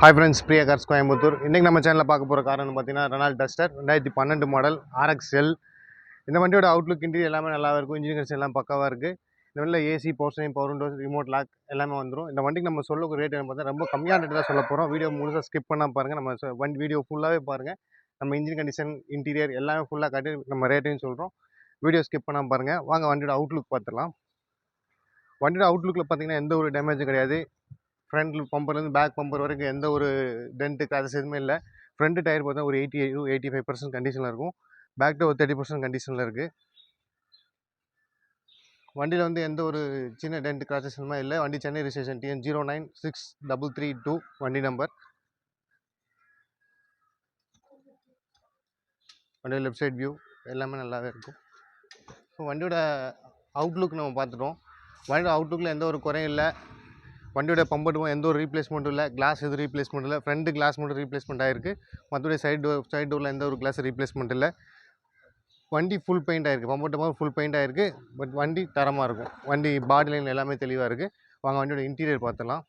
Hi friends Priya cars Coimbatore இன்றைக்கி நம்ம சேனலில் பார்க்க போகிற காரணம் பார்த்தீங்கன்னா ரெனால்ட் டஸ்டர் ரெண்டாயிரத்தி பன்னெண்டு மாடல் ஆர்எக்ஸ்எல் இந்த வண்டியோட அவுட்லுக் இன்டீரியர் எல்லாமே நல்லா இருக்கும். இன்ஜினியர்ஸ் எல்லாம் பக்காவாக இருக்குது இந்த வண்டியில் AC power power windows remote lock எல்லாமே வந்துடும் இந்த வண்டிக்கு நம்ம சொல்ல ரேட் என்ன பார்த்தா ரொம்ப கம்மியான ரேட்டு தான் சொல்ல போகிறோம் வீடியோ முழுசாக ஸ்கிப் பண்ணால் பாருங்கள் நம்ம வண்டி வீடியோ ஃபுல்லாகவே பாருங்கள் நம்ம இன்ஜின் கண்டிஷன் இன்டீரியர் எல்லாமே ஃபுல்லாக காட்டி நம்ம ரேட்டையும் சொல்கிறோம் வீடியோ ஸ்கிப் பண்ணாமல் பாருங்கள் வாங்க வண்டியோட அவுட்லுக் பார்த்துடலாம். வண்டியோட அவுட்லுக்கில் பார்த்தீங்கன்னா எந்த ஒரு டேமேஜும் கிடையாது. ஃப்ரண்ட் பம்பர்லேருந்து பேக் பம்பர் வரைக்கும் எந்த ஒரு டென்ட்டு கிராசஸ் எதுவுமே இல்லை. ஃப்ரண்ட் டயர் பார்த்தா ஒரு எயிட்டி எயிட்டி ஃபைவ் பர்சன்ட் கண்டிஷனில் இருக்கும். பேக் ஒரு தேர்ட்டி பர்சன்ட் கண்டிஷனில் இருக்குது வண்டியில் வந்து எந்த ஒரு சின்ன டென்ட் கிராசஸ் எதுவுமே இல்லை. வண்டி Chennai registration TN zero nine six double three two வண்டி நம்பர் வண்டியோட லெஃப்ட் சைட் வியூ எல்லாமே நல்லாவே இருக்கும். ஸோ வண்டியோட அவுட்லுக் நம்ம பார்த்துட்டோம். வண்டியோட அவுட்லுக்கில் எந்த ஒரு குறையும் இல்லை. வண்டியோட பம்பட்டும் எந்த ஒரு ரீப்ளேஸ்மெண்ட்டும் இல்லை. கிளாஸ் எதுவும் ரீப்ளேஸ்மெண்ட் இல்லை. ஃப்ரண்ட் கிளாஸ் மட்டும் ரீப்ளேஸ்மெண்ட் ஆயிருக்கு. மற்றபடி சைடு டோர் சைடு டோரில் எந்த ஒரு கிளாஸ் ரீப்ளேஸ்மெண்ட் இல்லை. வண்டி ஃபுல் பெயிண்ட் ஆயிருக்கு. பம்பட்டு ஃபுல் பெயிண்ட் ஆயிருக்கு. பட் வண்டி தரமாக இருக்கும். வண்டி பாடி லைன் எல்லாமே தெளிவாக இருக்குது வாங்க வண்டியோட இன்டீரியர் பார்த்துலாம்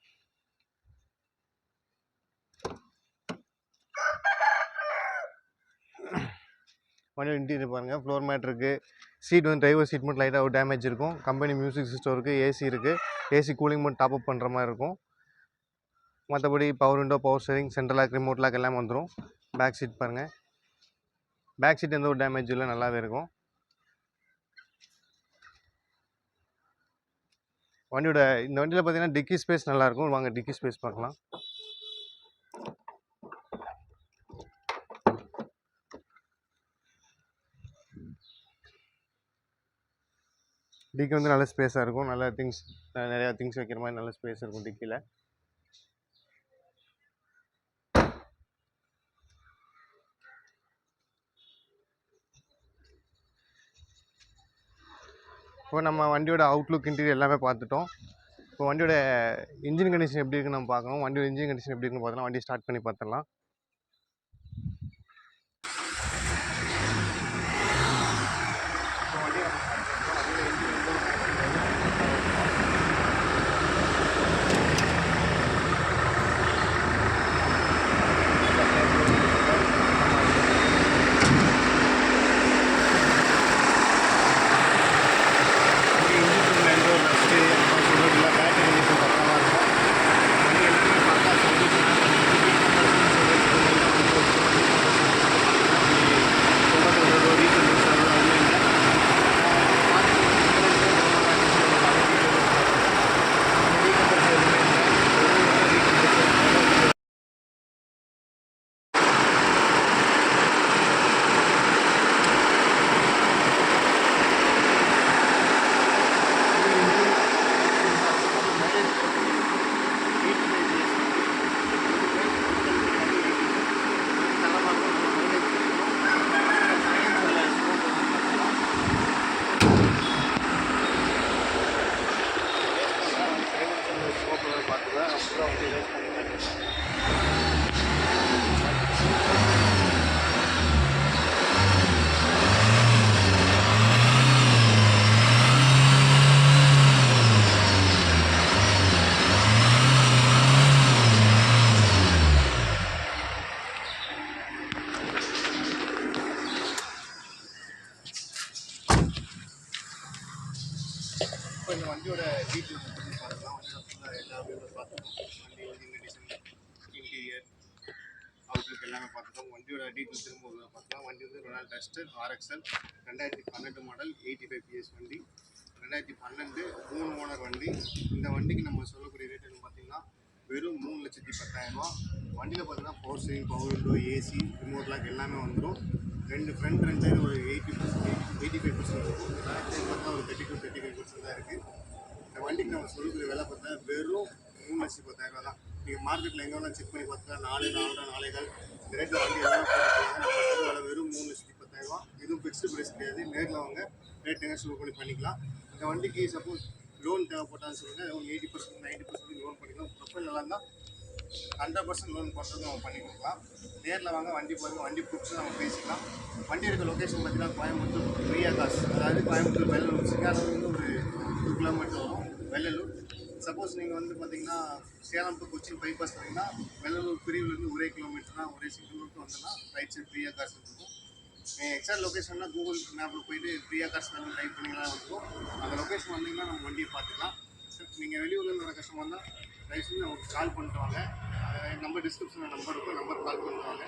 வண்டியோட இன்டீரியர் பாருங்கள் ஃப்ளோர் மேட் இருக்குது சீட் வந்து டிரைவர் சீட் மட்டும் லைட்டாக ஒரு டேமேஜ் இருக்கும். கம்பெனி மியூசிக் சிஸ்டம் இருக்குது ஏசி இருக்குது ஏசி கூலிங் மட்டும் டாப் அப் பண்ணுற மாதிரி இருக்கும். மற்றபடி power window power steering central lock remote lock எல்லாமே வந்துடும் பேக் சீட் பாருங்கள் பேக் சீட் எந்த ஒரு டேமேஜ் இல்லை நல்லாவே இருக்கும். வண்டியோட இந்த வண்டியில் பார்த்தீங்கன்னா டிக்கி ஸ்பேஸ் நல்லாயிருக்கும் வாங்க டிக்கி ஸ்பேஸ் பார்க்கலாம். டிக்கி வந்து நல்ல ஸ்பேஸாக இருக்கும். நல்ல திங்ஸ் நிறையா திங்ஸ் வைக்கிற மாதிரி நல்ல ஸ்பேஸ் இருக்கும் டிக்கியில் இப்போ நம்ம வண்டியோட அவுட்லுக் இன்டீரியர் எல்லாமே பார்த்துட்டோம். இப்போ வண்டியோட இன்ஜின் கண்டிஷன் எப்படி இருக்குன்னு நம்ம பார்க்கணும். வண்டியோட இன்ஜின் கண்டிஷன் எப்படி இருக்குன்னு பார்த்தலாம் வண்டி ஸ்டார்ட் பண்ணி பார்த்துடலாம். இப்போ இந்த வண்டியோட டீட்டெயில்ஸ் பற்றி பார்க்கலாம். ஃபுல்லாக வண்டி இன்டீரியர் அவுட்லுக் எல்லாமே பார்த்துக்கோம் வண்டியோட டீட்டெயில் திரும்ப பார்த்தோம்னா வண்டி வந்து ரொனால்ட் டஸ்டர் ஆர்எக்ஸ்எல் ரெண்டாயிரத்தி பன்னெண்டு மாடல் எயிட்டி ஃபைவ் பிஎஸ் வண்டி. ரெண்டாயிரத்தி பன்னெண்டு மூணு ஓனர் வண்டி. இந்த வண்டிக்கு நம்ம சொல்லக்கூடிய ரேட் என்ன பார்த்தீங்கன்னா வெறும் மூணு லட்சத்தி பத்தாயிரரூபா வண்டியில் பார்த்தீங்கன்னா power steering power window AC remote lock எல்லாமே வந்துடும் ரெண்டு ஃப்ரண்ட் ரெண்டு சைடு ஒரு eighty percent eighty five percent இருக்கும். பேக் சைடு பார்த்தா ஒரு thirty two thirty five percent தான் இருக்குது இந்த வண்டிக்கு நம்ம சொல்லக்கூடிய விலை பார்த்தா வெறும் மூணு லட்சத்தி பத்தாயிரரூபா தான். நீங்கள் மார்க்கெட்டில் எங்கே வேணால் செக் பண்ணி பார்த்தா நாலு நாலு நாளைகள் இந்த ரேட்டில் வண்டி எல்லாம் விலை வெறும் மூணு லட்சத்தி பத்தாயிரரூபா இதுவும் ஃபிக்ஸ்டு ப்ரைஸ் கிடையாது. நேரில் வாங்க ரேட் எங்கே ஷூ பண்ணி பண்ணிக்கலாம். இந்த வண்டிக்கு சப்போஸ் லோன் தேவைப்பட்டான்னு சொல்லுங்கள் eighty percent ninety percent loan பண்ணிக்கலாம். ப்ரொஃபைல் நல்லா இருந்தால் ஹண்ட்ரட் பர்சன்ட் லோன் போடுறது நம்ம பண்ணி கொடுக்கலாம். நேரில் வாங்க வண்டி பாருங்க வண்டி பிடிச்சி நம்ம பேசிக்கலாம். வண்டி இருக்க லொக்கேஷன் பார்த்தீங்கன்னா கோயம்புத்தூர் பிரியா காசு. அதாவது கோயம்புத்தூர் வெள்ளலூர் சிங்கானூர்லேருந்து ஒரு டூ கிலோமீட்டர் வரும் வெள்ளலூர். சப்போஸ் நீங்கள் வந்து பார்த்தீங்கன்னா சேலம் டு கொச்சின் பைபாஸ் பார்த்தீங்கன்னா வெள்ளலூர் பிரிவுலேருந்து ஒரே கிலோமீட்டர் தான் ஒரே சிங்கிள் ரூட் ரைட் சைடு ஃப்ரீயாக காசு இருக்கும். நீங்கள் எக்ஸாக்ட் லொக்கேஷன்னா கூகுள் மேப்பில் போயிட்டு ஃப்ரீயாக காசு வந்து டைப் பண்ணிங்கன்னா இருக்கும். அந்த லொக்கேஷன் வந்தீங்கன்னா நம்ம வண்டியை பார்த்துக்கலாம். நீங்கள் வெளியூர்லேருந்து வர கஷ்டமாக இருந்தால் தயவுசெய்து நமக்கு கால் பண்ணிட்டு வாங்க. நம்பர் டிஸ்கிரிப்ஷனில் நம்பர் இருக்கும் நம்பர் கால் பண்ணிட்டு வாங்க.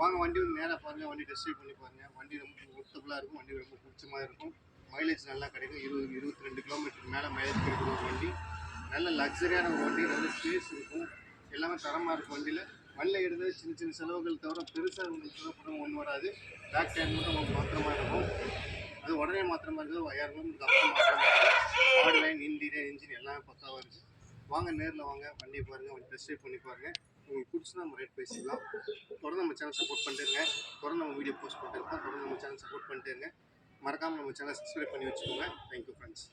வாங்க வண்டி வந்து நேராக பாருங்கள் வண்டி டெஸ்ட் ட்ரைவ் பண்ணி பாருங்கள் வண்டி ரொம்ப ஒர்த்தபுளாக இருக்கும் வண்டி ரொம்ப பிடிச்சமாக இருக்கும். மைலேஜ் நல்லா கிடைக்கும் இருபது இருபத்தி ரெண்டு கிலோமீட்டர் மேலே மைலேஜ் கிடைக்கிற ஒரு வண்டி. நல்ல லக்ஸரியான ஒரு வண்டி நல்ல ஸ்பேஸ் இருக்கும். எல்லாமே தரமாக இருக்கும் வண்டியில். வண்டியில் எடுத்து சின்ன சின்ன செலவுகள் தவிர பெருசாக உங்களுக்கு தேவைப்படும் ஒன்றும் வராது. பேக் டைம் மட்டும் உங்களுக்கு மாத்திரமா இருக்கும். அது உடனே மாத்திரமா இருக்குது ஐயாயிரம் கிலோமீட்டருக்கு லைன் இன்டீரியர் இன்ஜின் எல்லாமே பக்காவாக இருக்குது வாங்க நேரில் வாங்க வண்டியை பாருங்கள் வண்டி டெஸ்ட் ட்ரைவ் பண்ணி பாருங்கள் உங்களுக்கு பிடிச்சா நம்ம ரேட் பேசிக்கலாம் தொடர்ந்து நம்ம சேனல் சப்போர்ட் பண்ணிட்டுருங்க தொடர்ந்து நம்ம வீடியோ போஸ்ட் பண்ணிட்டு இருக்கோம் தொடர்ந்து நம்ம சேனல் சப்போர்ட் பண்ணிட்டுருங்க மறக்காமல் நம்ம சேனல் சப்ஸ்கிரைப் பண்ணி வச்சுக்கோங்க. Thank you friends